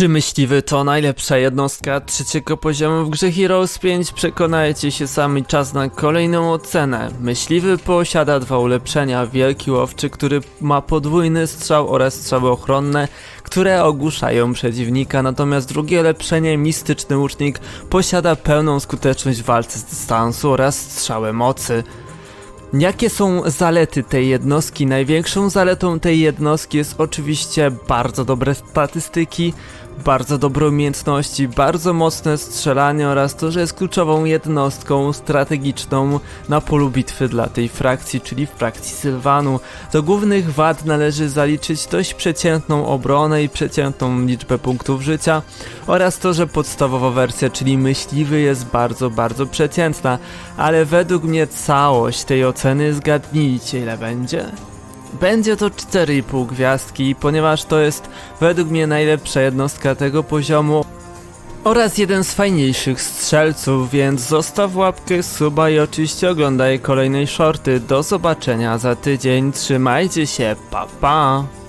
Czy myśliwy to najlepsza jednostka trzeciego poziomu w grze Heroes 5? Przekonajcie się sami, czas na kolejną ocenę. Myśliwy posiada dwa ulepszenia, wielki łowczy, który ma podwójny strzał oraz strzały ochronne, które ogłuszają przeciwnika, natomiast drugie ulepszenie, mistyczny łucznik, posiada pełną skuteczność w walce z dystansu oraz strzałę mocy. Jakie są zalety tej jednostki? Największą zaletą tej jednostki jest oczywiście bardzo dobre statystyki, bardzo dobre umiejętności, bardzo mocne strzelanie oraz to, że jest kluczową jednostką strategiczną na polu bitwy dla tej frakcji, czyli frakcji Sylwanu. Do głównych wad należy zaliczyć dość przeciętną obronę i przeciętną liczbę punktów życia oraz to, że podstawowa wersja, czyli myśliwy jest bardzo, bardzo przeciętna, ale według mnie całość tej oceny zgadnijcie ile będzie? Będzie to 4,5 gwiazdki, ponieważ to jest według mnie najlepsza jednostka tego poziomu oraz jeden z fajniejszych strzelców, więc zostaw łapkę, suba i oczywiście oglądaj kolejnej shorty. Do zobaczenia za tydzień, trzymajcie się, pa pa!